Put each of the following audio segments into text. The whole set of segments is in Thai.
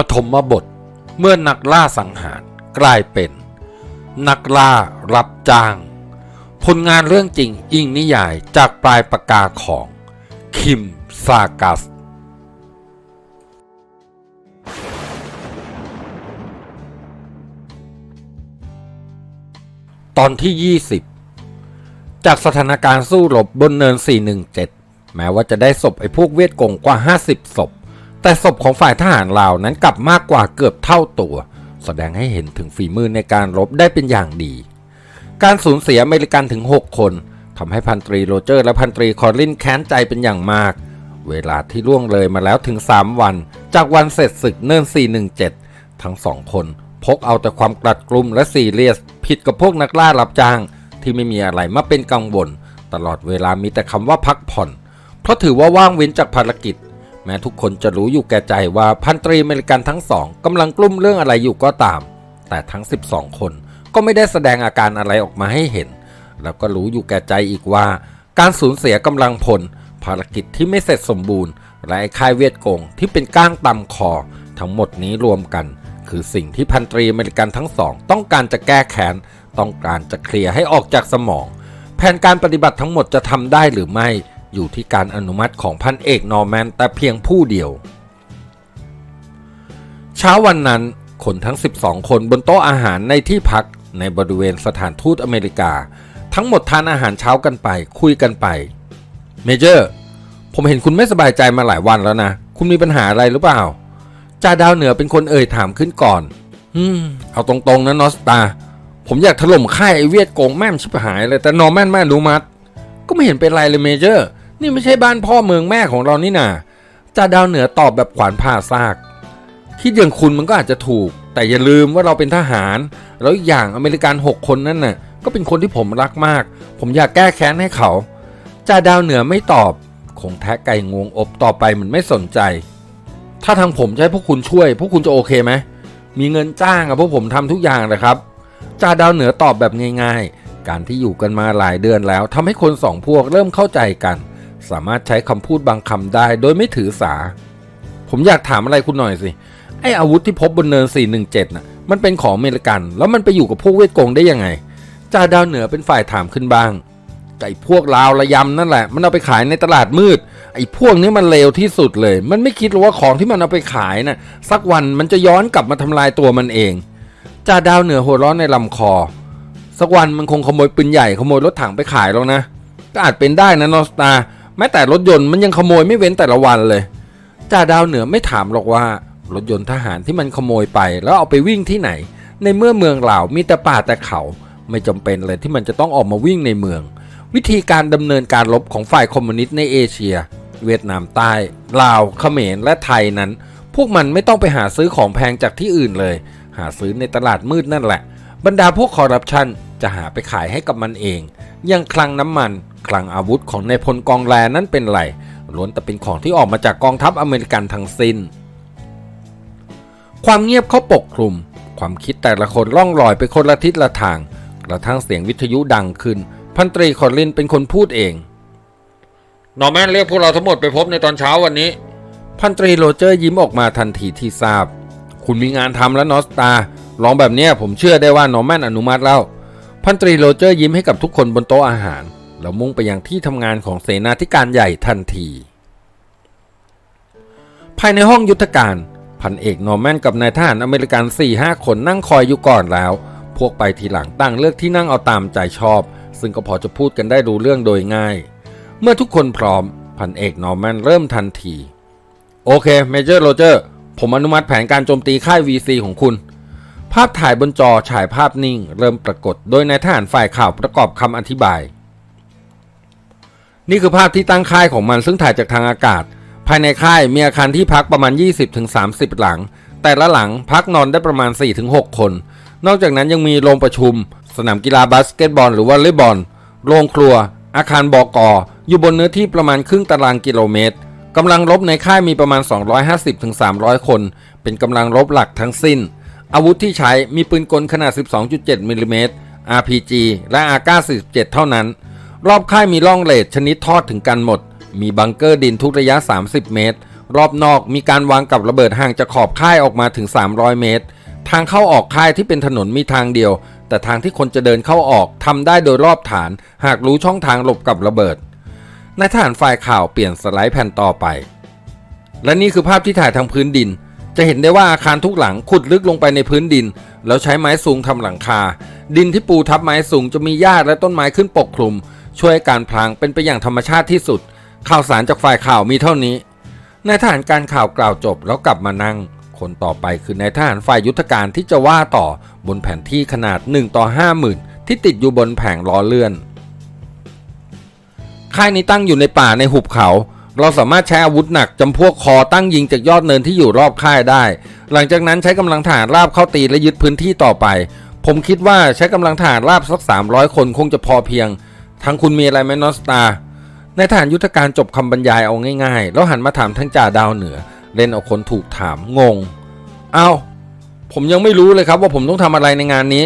ปฐมบทเมื่อนักล่าสังหารกลายเป็น นักล่ารับจ้าง ผลงานเรื่องจริงอิงนิยายจากปลายปากกาของ คิมซากัส ตอนที่ 20 จากสถานการณ์สู้รบบนเนิน 417 แม้ว่าจะได้ศพไอ้พวกเวทกงกว่า 50 ศพ แต่ศพของฝ่ายทหารลาวนั้นกลับมากกว่าเกือบเท่าตัว แสดงให้เห็นถึงฝีมือในการรบได้เป็นอย่างดี การสูญเสียอเมริกันถึง 6 คนทำให้พันตรีโรเจอร์และพันตรีคอร์ลินแค้นใจเป็นอย่างมาก เวลาที่ล่วงเลยมาแล้วถึง 3 วัน จากวันเสร็จศึกเนิน417 ทั้งสองคนพกเอาแต่ความกลัดกลุ้มและซีเรียส ผิดกับพวกนักล่ารับจ้าง ที่ไม่มีอะไรมาเป็นกังวล ตลอดเวลามีแต่คำว่าพักผ่อน เพราะถือว่าว่างเว้นจากภารกิจ แม้ทุกคนจะรู้อยู่แก่ใจว่าพันตรีอเมริกันทั้งสองกำลังกลุ้มเรื่องอะไรอยู่ก็ตาม แต่ทั้ง 12 คนก็ไม่ได้แสดงอาการอะไรออกมาให้เห็น แล้วก็รู้อยู่แก่ใจอีกว่า การสูญเสียกำลังพล ภารกิจที่ไม่เสร็จสมบูรณ์และไอ้ค่ายเวียดกงที่เป็นก้างตำคอ ทั้งหมดนี้รวมกัน คือสิ่งที่พันตรีอเมริกันทั้งสอง ต้องการจะแก้แค้นต้องการจะเคลียร์ให้ออกจากสมอง แผนการปฏิบัติทั้งหมดจะทำได้หรือไม่ อยู่ที่การอนุมัติของพันเอกนอร์แมนแต่เพียงผู้เดียว เช้าวันนั้นคนทั้ง 12 คนบนโต๊ะอาหารในที่พักในบริเวณสถานทูตอเมริกา ทั้งหมดทานอาหารเช้ากันไปคุยกันไป เมเจอร์ ผมเห็นคุณไม่สบายใจมาหลายวันแล้วนะ คุณมีปัญหาอะไรหรือเปล่าจ่าดาวเหนือเป็นคนเอ่ยถามขึ้นก่อน อืม เอาตรงๆนะนอสตา ผมอยากถล่มค่ายไอเวียดโกงแม่มชิบหายเลยแต่นอร์แมนแม่รู้มัด ก็ไม่เห็นเป็นไรเลยเมเจอร์ นี่ไม่ใช่บ้านพ่อเมืองแม่ของเรานี่นาจ่าดาวเหนือตอบแบบขวานผ่าซาก คิดอย่างคุณมันก็อาจจะถูก แต่อย่าลืมว่าเราเป็นทหาร แล้วอย่างอเมริกัน6คนนั่นน่ะ ก็เป็นคนที่ผมรักมาก ผมอยากแก้แค้นให้เขาจ่าดาวเหนือไม่ตอบ คงแทะไก่งวงอบต่อไปเหมือนไม่สนใจ ถ้าทางผมจะให้พวกคุณช่วย พวกคุณจะโอเคไหมมีเงินจ้างอะพวกผมทำทุกอย่างเลยครับจ่าดาวเหนือตอบแบบง่าย ๆ การที่อยู่กันมาหลายเดือนแล้วทำให้คนสองพวกเริ่มเข้าใจกัน สามารถใช้คำพูดบางคำได้โดยไม่ถือสา ผมอยากถามอะไรคุณหน่อยสิ ไออาวุธที่พบบนเนิน 417น่ะ มันเป็นของเมริกัน แล้วมันไปอยู่กับพวกเวทกงได้ยังไง จ่าดาวเหนือเป็นฝ่ายถามขึ้นบ้างไอ้พวกลาวระยำนั่นแหละ มันเอาไปขายในตลาดมืด ไอ้พวกนี้มันเลวที่สุดเลย มันไม่คิดหรอกว่าของที่มันเอาไปขายน่ะสักวันมันจะย้อนกลับมาทำลายตัวมันเองจ่าดาวเหนือหัวร้อนในลำคอ สักวันมันคงขโมยปืนใหญ่ขโมยรถถังไปขายแล้วนะ ก็อาจเป็นได้นะนอสตา แม้แต่รถยนต์มันยังขโมยไม่เว้นแต่ละวันเลยจ่าดาวเหนือไม่ถามหรอกว่ารถยนต์ทหารที่มันขโมยไปแล้วเอาไปวิ่งที่ไหน ในเมื่อเมืองเหล่ามีแต่ป่าแต่เขา ไม่จำเป็นเลยที่มันจะต้องออกมาวิ่งในเมือง วิธีการดำเนินการรบของฝ่ายคอมมิวนิสต์ในเอเชีย เวียดนามใต้ลาวเขมรและไทยนั้น พวกมันไม่ต้องไปหาซื้อของแพงจากที่อื่นเลย หาซื้อในตลาดมืดนั่นแหละ บรรดาพวกคอร์รัปชัน จะหาไปขายให้กับมันเอง อยังคลังน้ำมัน คลังอาวุธของในายพลกองแรนั้นเป็นไรล้วนแต่เป็นของที่ออกมาจากกองทัพอเมริกันทั้งสิ้น ความเงียบเขาปกคลุม ความคิดแต่ละคนล่องลอยไปคนละทิศละทาง กระทั่งเสียงวิทยุดังขึ้น พันตรีคอรลินเป็นคนพูดเอง นอร์แมนเรียกพวกเราทั้งหมดไปพบในตอนเช้าวันนี้ พันตรีโรเจอร์ยิ้มออกมาทันทีที่ทราบ คุณมีงานทำแล้วนอสตาลองแบบเนี้ยผมเชื่อได้ว่านอร์แมนอนุมัติแล้ว พันตรีโรเจอร์ยิ้มให้กับทุกคนบนโต๊ะอาหาร แล้วมุ่งไปยังที่ทำงานของเสนาธิการใหญ่ทันที ภายในห้องยุทธการ พันเอกนอร์แมนกับนายทหารอเมริกัน4-5คนนั่งคอยอยู่ก่อนแล้ว พวกไปทีหลังตั้งเลือกที่นั่งเอาตามใจชอบ ซึ่งก็พอจะพูดกันได้รู้เรื่องโดยง่าย เมื่อทุกคนพร้อม พันเอกนอร์แมนเริ่มทันที โอเคเมเจอร์โรเจอร์ผมอนุมัติแผนการโจมตีค่าย VC ของคุณ ภาพถ่ายบนจอฉายภาพนิ่ง เริ่มปรากฏโดยนายทหารฝ่ายข่าวประกอบคำอธิบาย นี่คือภาพที่ตั้งค่ายของมันซึ่งถ่ายจากทางอากาศ ภายในค่ายมีอาคารที่พักประมาณ 20-30 หลัง แต่ละหลังพักนอนได้ประมาณ 4-6 คน นอกจากนั้นยังมีโรงประชุม สนามกีฬาบาสเกตบอล หรือวอลเลย์บอล โรงครัว อาคารบอกออยู่บนเนื้อที่ประมาณครึ่งตารางกิโลเมตรกำลังรบในค่ายมีประมาณ 250-300 คน เป็นกำลังรบหลักทั้งสิ้น อาวุธที่ใช้มีปืนกลขนาด 12.7มิลลิเมตร RPG และ AK-47 เท่านั้น รอบค่ายมีร่องเลดชนิดทอดถึงกันหมด มีบังเกอร์ดินทุกระยะ 30 เมตร รอบนอกมีการวางกับระเบิดห่างจากขอบค่ายออกมาถึง 300 เมตร ทางเข้าออกค่ายที่เป็นถนนมีทางเดียว แต่ทางที่คนจะเดินเข้าออกทำได้โดยรอบฐาน หากรู้ช่องทางหลบกับระเบิดนายทหารฝ่ายข่าวเปลี่ยนสไลด์แผ่นต่อไป และนี่คือภาพที่ถ่ายทางพื้นดิน จะเห็นได้ว่าอาคารทุกหลังขุดลึกลงไปในพื้นดิน แล้วใช้ไม้สูงทำหลังคา ดินที่ปูทับไม้สูงจะมีหญ้าและต้นไม้ขึ้นปกคลุม ช่วยการพลางเป็นไปอย่างธรรมชาติที่สุด ข่าวสารจากฝ่ายข่าวมีเท่านี้นายทหารการข่าวกล่าวจบแล้วกลับมานั่ง คนต่อไปคือนายทหารฝ่ายยุทธการที่จะว่าต่อบนแผนที่ขนาด1ต่อ50,000 ที่ติดอยู่บนแผงล้อเลื่อน ค่ายนี้ตั้งอยู่ในป่าในหุบเขา เราสามารถใช้อาวุธหนักจำพวกคอตั้งยิงจากยอดเนินที่อยู่รอบค่ายได้ หลังจากนั้นใช้กำลังทหารราบเข้าตีและยึดพื้นที่ต่อไป ผมคิดว่าใช้กำลังทหารราบสัก 300 คนคงจะพอเพียง ทั้งคุณมีอะไรไหมนอสตา ในทหารยุทธการจบคำบรรยายเอาง่ายๆ แล้วหันมาถามทั้งจ่าดาวเหนือ เล่นเอาคนถูกถามงง เอา้าผมยังไม่รู้เลยครับว่าผมต้องทำอะไรในงานนี้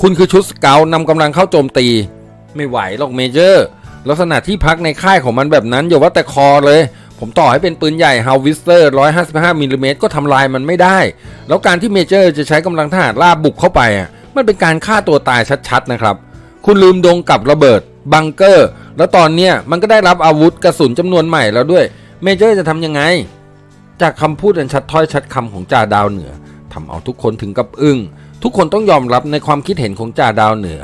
คุณคือชุดสเกลนำกำลังเข้าโจมตี ไม่ไหวหรอกเมเจอร์ ลักษณะที่พักในค่ายของมันแบบนั้นอย่าว่าแต่คอเลย ผมต่อให้เป็นปืนใหญ่ฮาวิสเตอร์155มิลลิเมตรก็ทำลายมันไม่ได้ แล้วการที่เมเจอร์จะใช้กำลังทหารล่าบุกเข้าไปอะมันเป็นการฆ่าตัวตายชัดๆนะครับ คุณลืมดงกับระเบิด บังเกอร์ แล้วตอนเนี้ยมันก็ได้รับอาวุธกระสุนจำนวนใหม่แล้วด้วย เมเจอร์จะทำยังไง จากคำพูดอันชัดถ้อยชัดคำของจ่าดาวเหนือทำเอาทุกคนถึงกับอึง้งทุกคนต้องยอมรับในความคิดเห็นของจ่าดาวเหนือ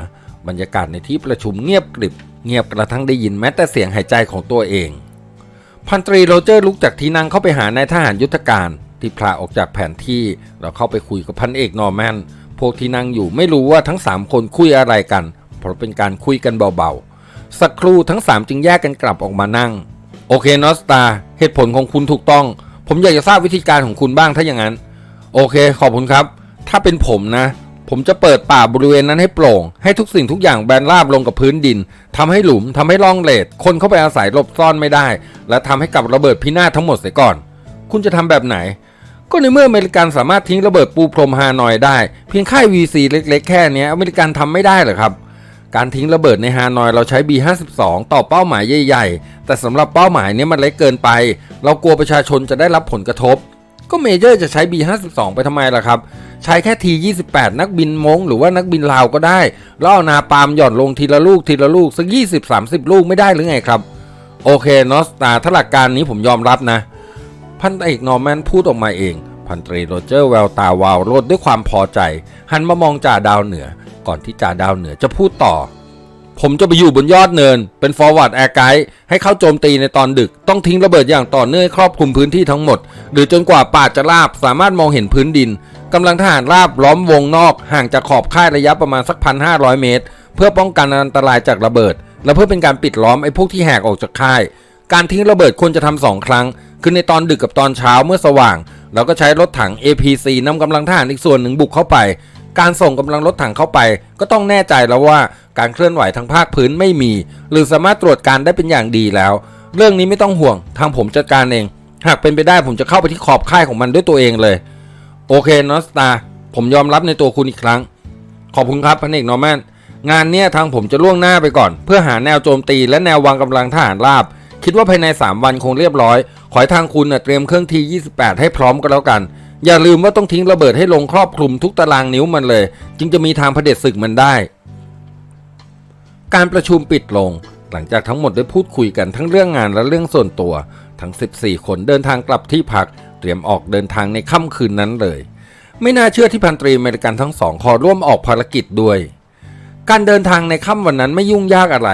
บรรยากาศในที่ประชุมเงียบกริบ เงียบกระทั่งได้ยินแม้แต่เสียงหายใจของตัวเอง พันตรีโรเจอร์ลุกจากที่นั่งเข้าไปหานายทหารยุทธการที่พลาออกจากแผนที่แล้วเข้าไปคุยกับพันเอกนอร์แมนพวกที่นั่งอยู่ไม่รู้ว่าทั้ง 3 คนคุยอะไรกัน เพราะเป็นการคุยกันเบาๆ สักครู่ทั้ง 3 จึงแยกกันกลับออกมานั่ง โอเคนอสตาเหตุผลของคุณถูกต้อง ผมอยากจะทราบวิธีการของคุณบ้างถ้าอย่างนั้น โอเค ขอบคุณครับ ถ้าเป็นผมนะ ผมจะเปิดป่าบริเวณนั้นให้โปร่ง ให้ทุกสิ่งทุกอย่างแบนราบลงกับพื้นดินทำให้หลุมทำให้ร่องเลดคนเข้าไปอาศัยหลบซ่อนไม่ได้ และทำให้กับระเบิดพินาศทั้งหมดเสียก่อน คุณจะทำแบบไหน ก็ในเมื่ออเมริกันสามารถทิ้งระเบิดปูพรมฮานอยได้ เพียงค่าย VC เล็ก ๆ แค่นี้อเมริกันทำไม่ได้หรอครับการทิ้งระเบิดในฮานอยเราใช้ B52 ต่อเป้าหมายใหญ่ ๆ แต่สำหรับเป้าหมายนี้มันเล็กเกินไป เรากลัวประชาชนจะได้รับผลกระทบ ก็เมเจอร์จะใช้ B52 ไปทำไมล่ะครับ ใช้แค่ T28 นักบินมงหรือว่านักบินลาวก็ได้แล้วเอานาปามหย่อนลงทีละลูกทีละลูกสัก20-30 ลูกไม่ได้หรือไงครับ โอเคนอสตาถ้าหลักการนี้ผมยอมรับนะ พันเอกนอร์แมนพูดออกมาเอง พันตรีโรเจอร์แววตาวาวโรดด้วยความพอใจ หันมามองจ่าดาวเหนือ ก่อนที่จ่าดาวเหนือจะพูดต่อ ผมจะไปอยู่บนยอดเนิน เป็น forward air guide ให้เข้าโจมตีในตอนดึก ต้องทิ้งระเบิดอย่างต่อเนื่องครอบคลุมพื้นที่ทั้งหมด หรือจนกว่าป่าจะราบสามารถมองเห็นพื้นดินกำลังทหารราบล้อมวงนอก ห่างจากขอบค่ายระยะประมาณสักพันห้าร้อยเมตร เพื่อป้องกันอันตรายจากระเบิด และเพื่อเป็นการปิดล้อมไอ้พวกที่แหกออกจากค่าย การทิ้งระเบิดควรจะทำสองครั้ง คือในตอนดึกกับตอนเช้าเมื่อสว่างแล้วก็ใช้รถถัง APC นำกำลังทหารอีกส่วนหนึ่งบุกเข้าไป การส่งกำลังรถถังเข้าไป ก็ต้องแน่ใจแล้วว่าการเคลื่อนไหวทางภาคพื้นไม่มี หรือสามารถตรวจการได้เป็นอย่างดีแล้ว เรื่องนี้ไม่ต้องห่วงทางผมจัดการเอง หากเป็นไปได้ผมจะเข้าไปที่ขอบค่ายของมันด้วยตัวเองเลย โอเคนอสตาผมยอมรับในตัวคุณอีกครั้ง ขอบคุณครับพันเอกนอร์แมนงานเนี้ยทางผมจะล่วงหน้าไปก่อน เพื่อหาแนวโจมตีและแนววางกำลังทหารราบ คิดว่าภายใน 3 วันคงเรียบร้อย ขอให้ทางคุณน่ะเตรียมเครื่องที 28 ให้พร้อมก็แล้วกัน อย่าลืมว่าต้องทิ้งระเบิดให้ลงครอบคลุมทุกตารางนิ้วมันเลย จึงจะมีทางเผด็จศึกมันได้ การประชุมปิดลง หลังจากทั้งหมดได้พูดคุยกันทั้งเรื่องงานและเรื่องส่วนตัว ทั้ง 14 คนเดินทางกลับที่พัก เตรียมออกเดินทางในค่ำคืนนั้นเลย ไม่น่าเชื่อที่พันตรีอเมริกันทั้งสองขอร่วมออกภารกิจด้วย การเดินทางในค่ำวันนั้นไม่ยุ่งยากอะไร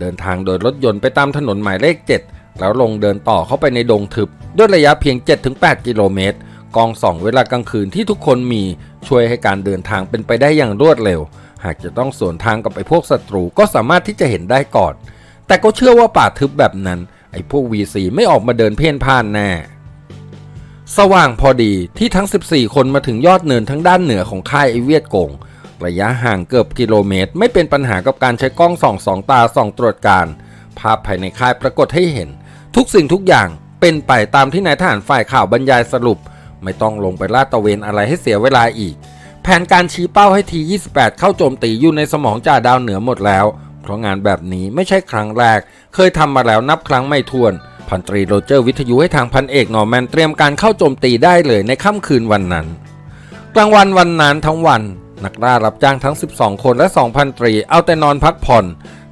เดินทางโดยรถยนต์ไปตามถนนหมายเลข 7 แล้วลงเดินต่อเข้าไปในดงทึบด้วยระยะเพียง 7-8 กิโลเมตร กองส่องเวลากลางคืนที่ทุกคนมีช่วยให้การเดินทางเป็นไปได้อย่างรวดเร็ว หากจะต้องสวนทางกับไอ้พวกศัตรูก็สามารถที่จะเห็นได้ก่อน แต่ก็เชื่อว่าป่าทึบแบบนั้น ไอ้พวก V4 ไม่ออกมาเดินเพ่นพ่านแน่สว่างพอดีที่ทั้ง 14 คนมาถึงยอดเนินทั้งด้านเหนือของค่ายไอเวียดกง ระยะห่างเกือบกิโลเมตร ไม่เป็นปัญหากับการใช้กล้องส่องสองตาส่องตรวจการ ภาพภายในค่ายปรากฏให้เห็น ทุกสิ่งทุกอย่างเป็นไปตามที่นายทหารฝ่ายข่าวบรรยายสรุป ไม่ต้องลงไปลาดตะเวนอะไรให้เสียเวลาอีก แผนการชี้เป้าให้ที 28 เข้าโจมตีอยู่ในสมองจ่าดาวเหนือหมดแล้ว เพราะงานแบบนี้ไม่ใช่ครั้งแรก เคยทำมาแล้วนับครั้งไม่ถ้วนพันตรีโรเจอร์วิทยุให้ทางพันเอกนอร์แมนเตรียมการเข้าโจมตีได้เลยในค่ำคืนวันนั้น กลางวันวันนั้นทั้งวัน นักล่ารับจ้างทั้ง 12 คนและ2พันตรีเอาแต่นอนพักผ่อน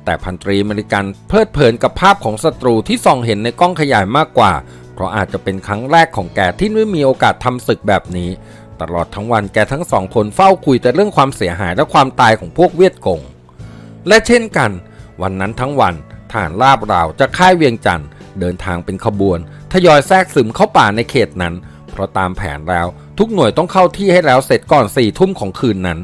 แต่พันตรีอเมริกันเพลิดเพลินกับภาพของศัตรูที่ส่องเห็นในกล้องขยายมากกว่า เพราะอาจจะเป็นครั้งแรกของแกที่ไม่มีโอกาสทำศึกแบบนี้ ตลอดทั้งวันแกทั้งสองคนเฝ้าคุยแต่เรื่องความเสียหายและความตายของพวกเวียดกง และเช่นกัน วันนั้นทั้งวันทหารลาบราวจากค่ายเวียงจันทร์เดินทางเป็นขบวน ทยอยแทรกซึมเข้าป่าในเขตนั้น เพราะตามแผนแล้วทุกหน่วยต้องเข้าที่ให้แล้วเสร็จก่อนสี่ทุ่มของคืนนั้น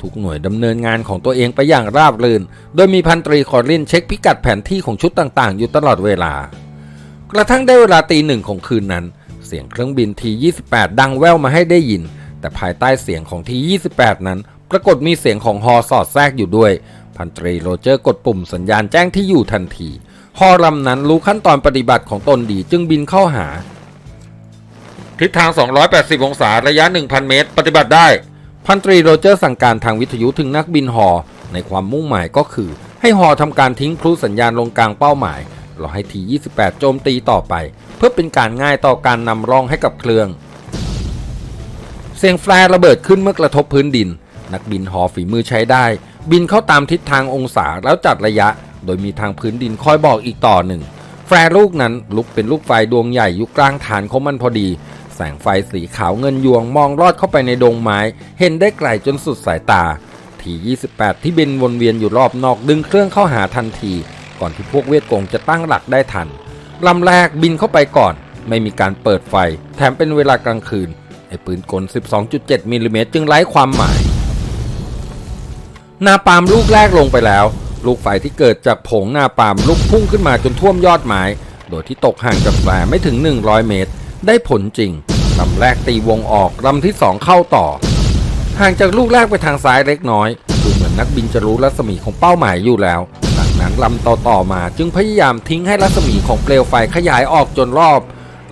ทุกหน่วยดำเนินงานของตัวเองไปอย่างราบรื่น โดยมีพันตรีคอรินเช็คพิกัดแผนที่ของชุดต่างๆ อยู่ตลอดเวลา กระทั่งได้เวลาตีหนึ่งของคืนนั้น เสียงเครื่องบินที 28 ดังแว่วมาให้ได้ยิน แต่ภายใต้เสียงของที 28 นั้น ปรากฏมีเสียงของฮอสอดแทรกอยู่ด้วย พันตรีโรเจอร์กดปุ่มสัญญาณแจ้งที่อยู่ทันทีฮอลำนั้นรู้ขั้นตอนปฏิบัติของตนดีจึงบินเข้าหา ทิศทาง 280 องศาระยะ 1,000 เมตร ปฏิบัติได้ พันตรีโรเจอร์สั่งการทางวิทยุถึงนักบินฮอในความมุ่งหมายก็คือ ให้ฮอทำการทิ้งพลุสัญญาณลงกลางเป้าหมาย รอให้ที 28 โจมตีต่อไป เพื่อเป็นการง่ายต่อการนำร่องให้กับเครื่อง เสียงแฟร์ระเบิดขึ้นเมื่อกระทบพื้นดิน นักบินหอฝีมือใช้ได้ บินเข้าตามทิศทางองศาแล้วจัดระยะ โดยมีทางพื้นดินคอยบอกอีกต่อหนึ่ง แฟร์ลูกนั้นลุกเป็นลูกไฟดวงใหญ่อยู่กลางฐานของมันพอดี แสงไฟสีขาวเงินยวงมองลอดเข้าไปในดงไม้ เห็นได้ไกลจนสุดสายตาที28 ที่บินวนเวียนอยู่รอบนอกดึงเครื่องเข้าหาทันที ก่อนที่พวกเวียดกงจะตั้งหลักได้ทันลำแรกบินเข้าไปก่อน ไม่มีการเปิดไฟ แถมเป็นเวลากลางคืนไอ้ปืนกล 12.7มิลลิเมตรจึงไร้ความหมาย นาปามลูกแรกลงไปแล้ว ลูกไฟที่เกิดจากผงนาปามลุกพุ่งขึ้นมาจนท่วมยอดไม้ โดยที่ตกห่างจากแฝไม่ถึง 100 เมตร ได้ผลจริงลำแรกตีวงออกลำที่2เข้าต่อ ห่างจากลูกแรกไปทางซ้ายเล็กน้อยดูเหมือนนักบินจะรู้รัศมีของเป้าหมายอยู่แล้ว ดังลำต่อๆมา จึงพยายามทิ้งให้รัศมีของเปลวไฟขยายออกจนรอบ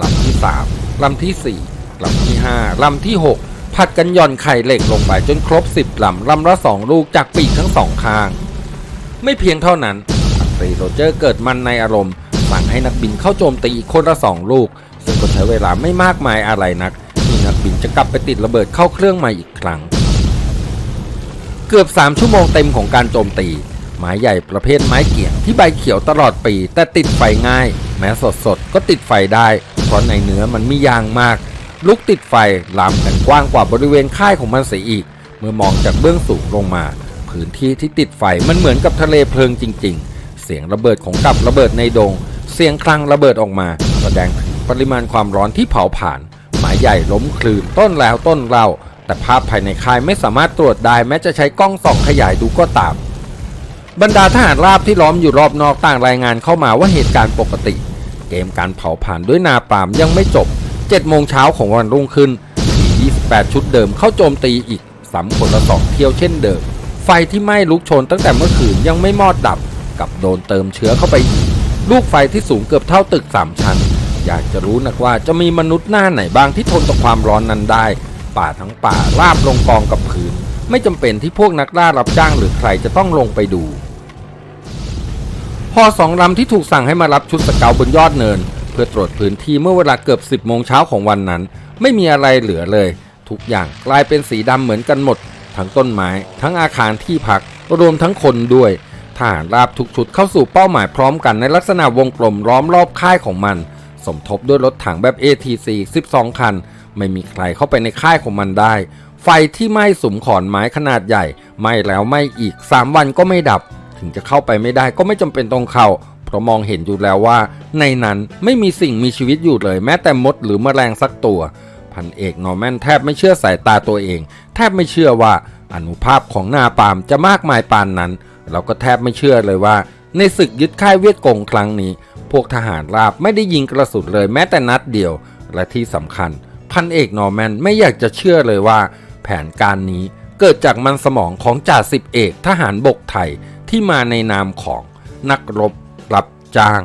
ลำที่3ลำทีสี่4ลำที่5ลำที่6ผัดกันย่อนไข่เหล็กลงไปจนครบ10ลำลำละ2ลูกจากปีกทั้งสองข้าง ไม่เพียงเท่านั้นพันตรีโรเจอร์เกิดมันในอารมณ์สั่งให้นักบินเข้าโจมตีอีกคนละสองลูก ซึ่งก็ใช้เวลาไม่มากมายอะไรนักที่นักบินจะกลับไปติดระเบิดเข้าเครื่องใหม่อีกครั้ง เกือบ3ชั่วโมงเต็มของการโจมตี ไม้ใหญ่ประเภทไม้เกี่ยงที่ใบเขียวตลอดปี แต่ติดไฟง่าย แม้สดสดๆก็ติดไฟได้ เพราะในเนื้อมันมียางมาก ลุกติดไฟลามกันกว้างกว่าบริเวณค่ายของมันเสียอีก เมื่อมองจากเบื้องสูงลงมา พื้นที่ที่ติดไฟมันเหมือนกับทะเลเพลิงจริง ๆ เสียงระเบิดของกับระเบิดในดง เสียงคลังระเบิดออกมา แสดงถึงปริมาณความร้อนที่เผาผ่านหมายใหญ่ล้มคลืนต้นแล้วต้นเล่าแต่ภาพภายในค่ายไม่สามารถตรวจได้แม้จะใช้กล้องส่องขยายดูก็ตาม บรรดาทหารราบที่ล้อมอยู่รอบนอกต่างรายงานเข้ามาว่าเหตุการณ์ปกติ เกมการเผาผ่านด้วยนาปามยังไม่จบ7โมงเช้าของวันรุ่งขึ้นที28 ชุดเดิมเข้าโจมตีอีกสามคนละสองเที่ยวเช่นเดิม ไฟที่ไหม้ลุกโชนตั้งแต่เมื่อคืนยังไม่มอดดับ กับโดนเติมเชื้อเข้าไปอีกลูกไฟที่สูงเกือบเท่าตึก3ชั้น อยากจะรู้นักว่าจะมีมนุษย์หน้าไหนบ้างที่ทนต่อความร้อนนั้นได้ ป่าทั้งป่าราบลงกองกับพื้น ไม่จำเป็นที่พวกนักล่ารับจ้างหรือใครจะต้องลงไปดู พอสองลำที่ถูกสั่งให้มารับชุดสเกาบนยอดเนิน เพื่อตรวจพื้นที่เมื่อเวลาเกือบ 10โมงเช้าของวันนั้น ไม่มีอะไรเหลือเลย ทุกอย่างกลายเป็นสีดำเหมือนกันหมด ทั้งต้นไม้ ทั้งอาคารที่พัก รวมทั้งคนด้วยทหารราบทุกชุดเข้าสู่เป้าหมายพร้อมกันในลักษณะวงกลมล้อมรอบค่ายของมัน สมทบด้วยรถถังแบบ ATC 12 คัน ไม่มีใครเข้าไปในค่ายของมันได้ ไฟที่ไหม้สุมขอนไม้ขนาดใหญ่ไหม้แล้วไหม้อีก 3 วันก็ไม่ดับ ถึงจะเข้าไปไม่ได้ก็ไม่จำเป็นต้องเข้า เพราะมองเห็นอยู่แล้วว่า ในนั้นไม่มีสิ่งมีชีวิตอยู่เลย แม้แต่มดหรือแมลงสักตัว พันเอกนอร์แมนแทบไม่เชื่อสายตาตัวเอง แทบไม่เชื่อว่าอนุภาพของนาปามจะมากมายปานนั้น เราก็แทบไม่เชื่อเลยว่า ในศึกยึดค่ายเวียดกงครั้งนี้ พวกทหารราบไม่ได้ยิงกระสุนเลยแม้แต่นัดเดียว และที่สำคัญ พันเอกนอร์แมนไม่อยากจะเชื่อเลยว่า แผนการนี้เกิดจากมันสมองของจ่าสิบเอกทหารบกไทย ที่มาในนามของนักรบรับจ้าง